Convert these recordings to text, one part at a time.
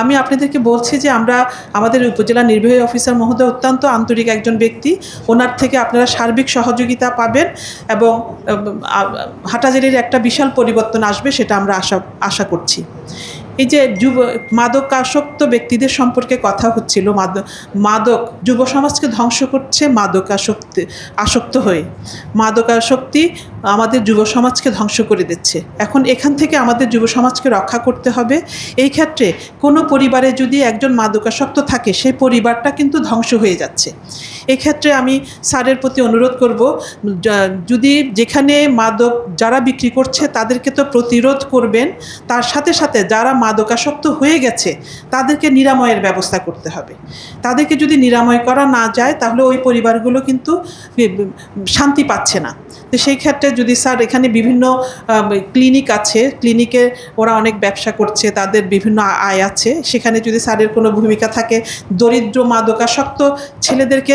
আমি আপনাদেরকে বলছি যে আমরা আমাদের উপজেলা নির্বাহী অফিসার মহোদয় অত্যন্ত আন্তরিক একজন ব্যক্তি। ওনার থেকে আপনারা সার্বিক সহযোগিতা পাবেন এবং হাটাজারির একটা বিশাল পরিবর্তন আসবে সেটা আমরা আশা আশা করছি। এই যে যুব, মাদকাসক্ত ব্যক্তিদের সম্পর্কে কথা হচ্ছিল মাদক মাদক, যুব সমাজকে ধ্বংস করছে মাদকাসক্তি, আসক্ত হয়ে। মাদকাসক্তি আমাদের যুব সমাজকে ধ্বংস করে দিচ্ছে। এখন এখান থেকে আমাদের যুব সমাজকে রক্ষা করতে হবে। এই ক্ষেত্রে কোনো পরিবারে যদি একজন মাদকাসক্ত থাকে সেই পরিবারটা কিন্তু ধ্বংস হয়ে যাচ্ছে। এক্ষেত্রে আমি স্যারের প্রতি অনুরোধ করব যদি যেখানে মাদক যারা বিক্রি করছে তাদেরকে তো প্রতিরোধ করবেন, তার সাথে সাথে যারা মাদকাসক্ত হয়ে গেছে, তাদেরকে নিরাময়ের ব্যবস্থা করতে হবে। তাদেরকে যদি নিরাময় করা না যায়, তাহলে ওই পরিবারগুলো কিন্তু শান্তি পাচ্ছে না। তো সেই ক্ষেত্রে যদি স্যার এখানে বিভিন্ন ক্লিনিক আছে ক্লিনিকে ওরা অনেক ব্যবসা করছে, তাদের বিভিন্ন আয় আছে, সেখানে যদি স্যারের কোনো ভূমিকা থাকে, দরিদ্র মাদকাসক্ত ছেলেদেরকে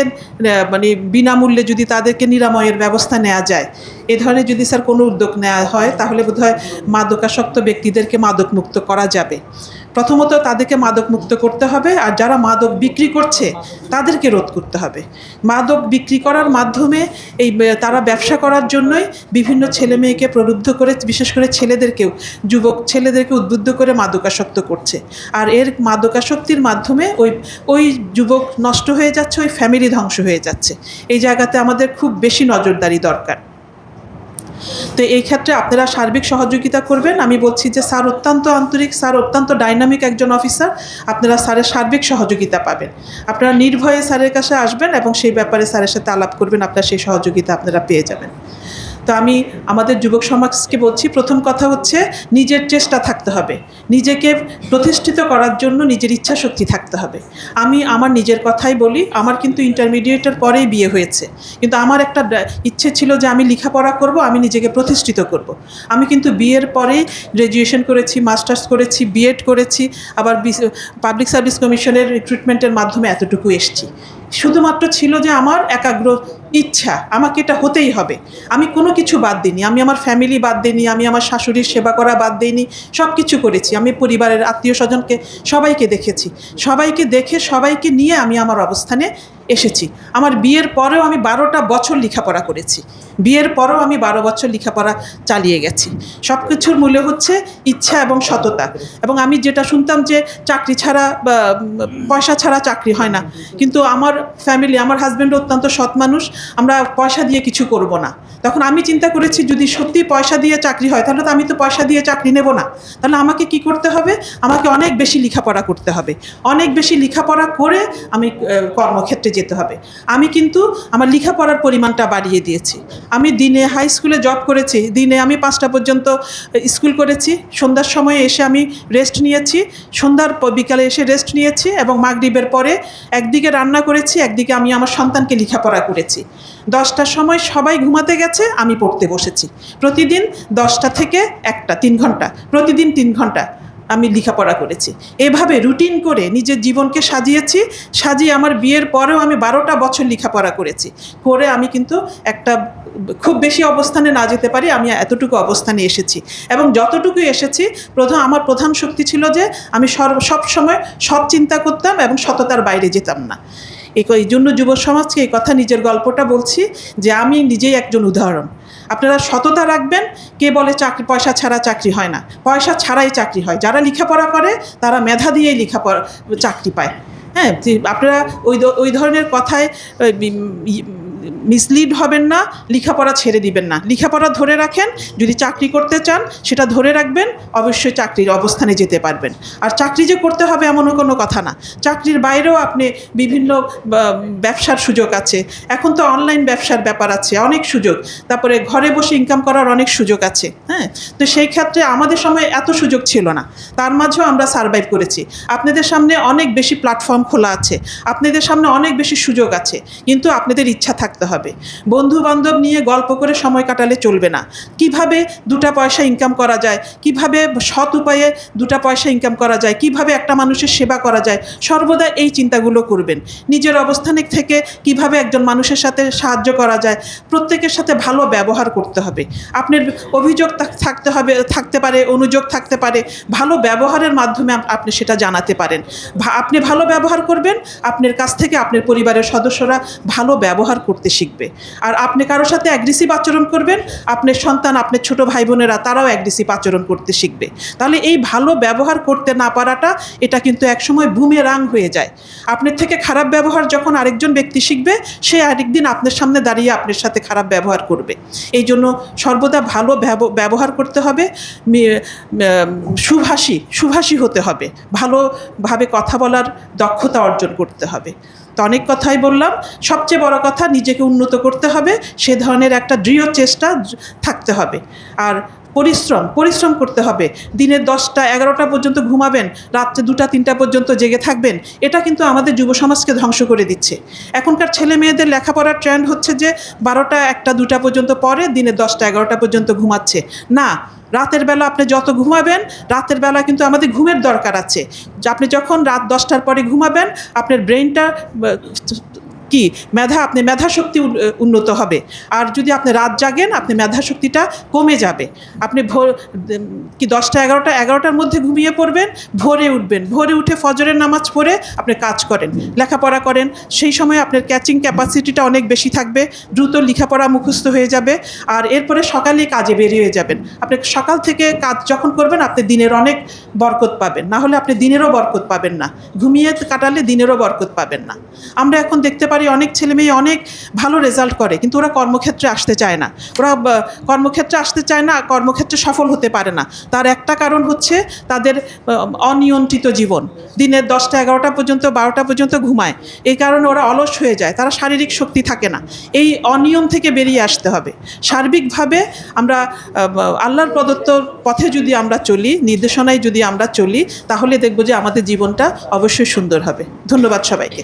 মানে বিনামূল্যে যদি তাদেরকে নিরাময়ের ব্যবস্থা নেওয়া যায়, এ ধরনের যদি স্যার কোনো উদ্যোগ নেওয়া হয়, তাহলে বোধহয় মাদকাসক্ত ব্যক্তিদেরকে মাদক মুক্ত করা যাবে। প্রথমত তাদেরকে মাদক মুক্ত করতে হবে, আর যারা মাদক বিক্রি করছে, তাদেরকে রোধ করতে হবে। মাদক বিক্রি করার মাধ্যমে এই তারা ব্যবসা করার জন্যই বিভিন্ন ছেলে মেয়েকে প্রলুব্ধ করে, বিশেষ করে ছেলেদেরকেও, যুবক ছেলেদেরকে উদ্বুদ্ধ করে মাদকাসক্ত করছে। আর এর মাদকাসক্তির মাধ্যমে ওই ওই যুবক নষ্ট হয়ে যাচ্ছে, ওই ফ্যামিলি ধ্বংস হয়ে যাচ্ছে। এই জায়গাতে আমাদের খুব বেশি নজরদারি দরকার। তো এই ক্ষেত্রে আপনারা সার্বিক সহযোগিতা করবেন। আমি বলছি যে স্যার অত্যন্ত আন্তরিক, স্যার অত্যন্ত ডাইনামিক একজন অফিসার আপনারা স্যারের সার্বিক সহযোগিতা পাবেন। আপনারা নির্ভয়ে স্যারের কাছে আসবেন এবং সেই ব্যাপারে স্যারের সাথে আলাপ করবেন, আপনারা সেই সহযোগিতা আপনারা পেয়ে যাবেন। তো আমি আমাদের যুবক সমাজকে বলছি, প্রথম কথা হচ্ছে নিজের চেষ্টা থাকতে হবে। নিজেকে প্রতিষ্ঠিত করার জন্য নিজের ইচ্ছা শক্তি থাকতে হবে। আমি আমার নিজের কথাই বলি, আমার কিন্তু ইন্টারমিডিয়েটের পরেই বিয়ে হয়েছে। কিন্তু আমার একটা ইচ্ছে ছিল যে আমি লেখাপড়া করব, আমি নিজেকে প্রতিষ্ঠিত করব। আমি কিন্তু বিয়ের পরেই গ্র্যাজুয়েশন করেছি মাস্টার্স করেছি বিএড করেছি, আবার পাবলিক সার্ভিস কমিশনের রিক্রুটমেন্টের মাধ্যমে এতটুকু এসছি। শুধুমাত্র ছিল যে আমার একাগ্র ইচ্ছা, আমাকে এটা হতেই হবে। আমি কোনো কিছু বাদ দিইনি, আমি আমার ফ্যামিলি বাদ দিইনি, আমি আমার শাশুড়ির সেবা করা বাদ দিইনি সব কিছু করেছি। আমি পরিবারের আত্মীয় স্বজনকে সবাইকে দেখেছি। সবাইকে দেখে সবাইকে নিয়ে আমি আমার অবস্থানে এসেছি। আমার বিয়ের পরেও আমি বারোটা বছর লেখাপড়া করেছি। বিয়ের পরেও আমি বারো বছর লেখাপড়া চালিয়ে গেছি। সব কিছুর মূল্য হচ্ছে ইচ্ছা এবং সততা। এবং আমি যেটা শুনতাম যে চাকরি ছাড়া পয়সা ছাড়া চাকরি হয় না। কিন্তু আমার ফ্যামিলি আমার হাজব্যান্ড অত্যন্ত সৎ মানুষ। আমরা পয়সা দিয়ে কিছু করব না। তখন আমি চিন্তা করেছি, যদি সত্যি পয়সা দিয়ে চাকরি হয়, তাহলে তো আমি তো পয়সা দিয়ে চাকরি নেব না। তাহলে আমাকে কি করতে হবে? আমাকে অনেক বেশি লেখাপড়া করতে হবে। অনেক বেশি লেখাপড়া করে আমি কর্মক্ষেত্রে যেতে হবে। আমি কিন্তু আমার লেখাপড়ার পরিমাণটা বাড়িয়ে দিয়েছি। আমি দিনে হাই স্কুলে জব করেছি। দিনে আমি পাঁচটা পর্যন্ত স্কুল করেছি। সন্ধ্যার সময় এসে আমি রেস্ট নিয়েছি। সন্ধ্যার বিকালে এসে রেস্ট নিয়েছি এবং মাগরিবের পরে একদিকে রান্না করেছি, একদিকে আমি আমার সন্তানকে লেখাপড়া করেছি। দশটার সময় সবাই ঘুমাতে গেছে, আমি পড়তে বসেছি। প্রতিদিন দশটা থেকে একটা, তিন ঘণ্টা, প্রতিদিন তিন ঘণ্টা আমি লেখাপড়া করেছি। এভাবে রুটিন করে নিজের জীবনকে সাজিয়েছি, সাজিয়ে আমার বিয়ের পরেও আমি বারোটা বছর লেখাপড়া করেছি। করে আমি কিন্তু একটা খুব বেশি অবস্থানে না যেতে পারি, আমি এতটুকু অবস্থানে এসেছি। এবং যতটুকু এসেছি প্রধান আমার প্রধান শক্তি ছিল যে আমি সব সময় সৎ চিন্তা করতাম এবং সততার বাইরে যেতাম না। এই জন্য যুব সমাজকে এই কথা নিজের গল্পটা বলছি যে আমি নিজেই একজন উদাহরণ। আপনারা সততা রাখবেন, কে বলে চাকরি পয়সা ছাড়া চাকরি হয় না। পয়সা ছাড়াই চাকরি হয়। যারা লেখাপড়া করে, তারা মেধা দিয়েই লেখাপড়া চাকরি পায়। হ্যাঁ আপনারা ওই ওই ধরনের কথায় মিসলিড হবেন না, লেখাপড়া ছেড়ে দিবেন না। লেখাপড়া ধরে রাখেন, যদি চাকরি করতে চান, সেটা ধরে রাখবেন, অবশ্যই চাকরির অবস্থানে যেতে পারবেন। আর চাকরি যে করতে হবে এমনও কোনো কথা না। চাকরির বাইরেও আপনি বিভিন্ন ব্যবসার সুযোগ আছে। এখন তো অনলাইন ব্যবসার ব্যাপার আছে, অনেক সুযোগ। তারপরে ঘরে বসে ইনকাম করার অনেক সুযোগ আছে হ্যাঁ? তো সেই ক্ষেত্রে আমাদের সময় এত সুযোগ ছিল না। তার মাঝেও আমরা সার্ভাইভ করেছি। আপনাদের সামনে অনেক বেশি প্ল্যাটফর্ম খোলা আছে। আপনাদের সামনে অনেক বেশি সুযোগ আছে। কিন্তু আপনাদের ইচ্ছা থাকতে থাকতে হবে। বন্ধু বান্ধব নিয়ে গল্প করে সময় কাটালে চলবে না। কীভাবে দুটা পয়সা ইনকাম করা যায়? কীভাবে সৎ উপায়ে দুটা পয়সা ইনকাম করা যায়? কীভাবে একটা মানুষের সেবা করা যায়? সর্বদা এই চিন্তাগুলো করবেন। নিজের অবস্থানে থেকে কীভাবে একজন মানুষের সাথে সাহায্য করা যায়? প্রত্যেকের সাথে ভালো ব্যবহার করতে হবে। আপনার অভিযোগ থাক- থাকতে হবে, থাকতে পারে, অনুযোগ থাকতে পারে। ভালো ব্যবহারের মাধ্যমে আপনি সেটা জানাতে পারেন। আপনি ভালো ব্যবহার করবেন, আপনার কাছ থেকে আপনার পরিবারের সদস্যরা ভালো ব্যবহার করতে শিখবে। আর আপনি কারোর সাথে অ্যাগ্রেসিভ আচরণ করবেন, আপনার সন্তান, আপনার ছোট ভাই বোনেরা তারাও অ্যাগ্রেসিভ আচরণ করতে শিখবে। তাহলে এই ভালো ব্যবহার করতে না পারাটা, এটা কিন্তু একসময় বুমে রাং হয়ে যায়। আপনার থেকে খারাপ ব্যবহার যখন আরেকজন ব্যক্তি শিখবে, সে আরেকদিন আপনার সামনে দাঁড়িয়ে আপনার সাথে খারাপ ব্যবহার করবে। এই জন্য সর্বদা ভালো ব্যবহার করতে হবে সুভাষী সুভাষী হতে হবে। ভালোভাবে কথা বলার দক্ষতা অর্জন করতে হবে। তো অনেক কথাই বললাম। সবচেয়ে বড় কথা নিজেকে উন্নত করতে হবে, সে ধরনের একটা দৃঢ় চেষ্টা থাকতে হবে। আর পরিশ্রম পরিশ্রম করতে হবে। দিনের দশটা, এগারোটা পর্যন্ত ঘুমাবেন, রাত্রে দুটা, তিনটা পর্যন্ত জেগে থাকবেন, এটা কিন্তু আমাদের যুব সমাজকে ধ্বংস করে দিচ্ছে। এখনকার ছেলে মেয়েদের লেখাপড়ার ট্রেন্ড হচ্ছে যে, বারোটা, একটা, দুটা পর্যন্ত পরে দিনে দশটা, এগারোটা পর্যন্ত ঘুমাচ্ছে। না, রাতের বেলা আপনি যত ঘুমাবেন, রাতের বেলা কিন্তু আমাদের ঘুমের দরকার আছে। আপনি যখন রাত দশটার পরে ঘুমাবেন, আপনার ব্রেনটা কি? মেধা, আপনি মেধা শক্তি উন্নত হবে। আর যদি আপনি রাত জাগেন, আপনি মেধা শক্তিটা কমে যাবে। আপনি ভোর কি দশটা, এগারোটা, এগারোটার মধ্যে ঘুমিয়ে পড়বেন, ভোরে উঠবেন। ভোরে উঠে ফজরের নামাজ পড়ে আপনি কাজ করেন, লেখাপড়া করেন। সেই সময় আপনার ক্যাচিং ক্যাপাসিটিটা অনেক বেশি থাকবে, দ্রুত লেখাপড়া মুখস্থ হয়ে যাবে, আর এরপরে সকালেই কাজে বেরিয়ে যাবেন। আপনি সকাল থেকে কাজ যখন করবেন, আপনি দিনের অনেক বরকত পাবেন। না হলে আপনি দিনেরও বরকত পাবেন না। ঘুমিয়ে কাটালে দিনেরও বরকত পাবেন না। আমরা এখন দেখতে পারি অনেক ছেলে মেয়ে অনেক ভালো রেজাল্ট করে, কিন্তু ওরা কর্মক্ষেত্রে আসতে চায় না। ওরা কর্মক্ষেত্রে আসতে চায় না, কর্মক্ষেত্রে সফল হতে পারে না। তার একটা কারণ হচ্ছে তাদের অনিয়ন্ত্রিত জীবন। দিনের দশটা এগারোটা পর্যন্ত, বারোটা পর্যন্ত ঘুমায়। এই কারণে ওরা অলস হয়ে যায়, তারা শারীরিক শক্তি থাকে না। এই অনিয়ম থেকে বেরিয়ে আসতে হবে। সার্বিকভাবে আমরা আল্লাহর প্রদত্ত পথে যদি আমরা চলি, নির্দেশনায় যদি আমরা চলি, তাহলে দেখব যে আমাদের জীবনটা অবশ্যই সুন্দর হবে। ধন্যবাদ সবাইকে।